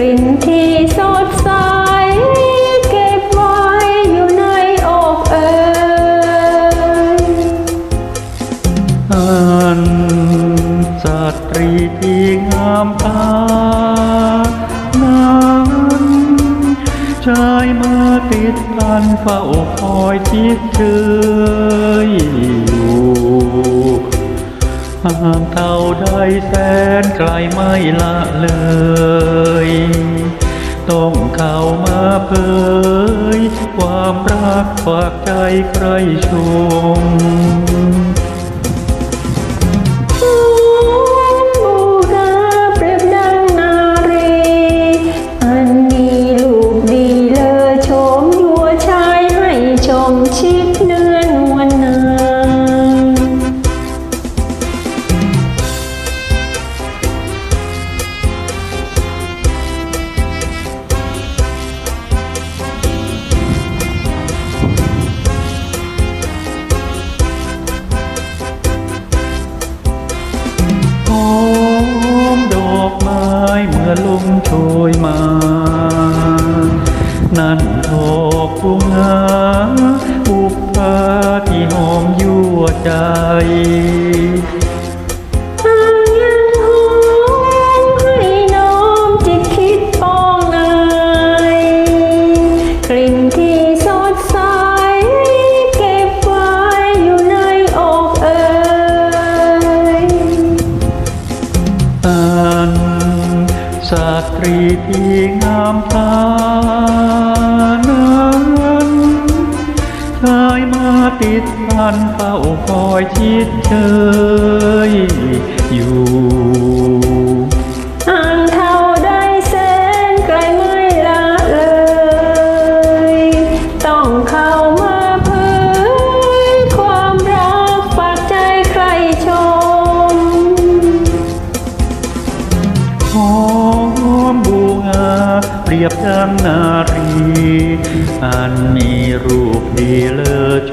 ลิ่นที่สดใสเก็บไว้อยู่ในอกเอ่ยอันสตรีที่งามตานั้นใจยมาติดพันเฝ้าคอยจิตเชยอยู่ห่างเท่าใดแสนไกลไม่ละเลย ต้องเข้ามาเผย ความรักฝากใจใครชมบูราเปรียบดังนารีอัน ยมา นั่นทอกผู้งาอุปปาที่หอมยั่วใจ ตรีที่งามตานั้นชายมาติดพันเฝ้าคอยชิดเชยอยู่ เรียบดังนารี อันมีรูปดีเลอโช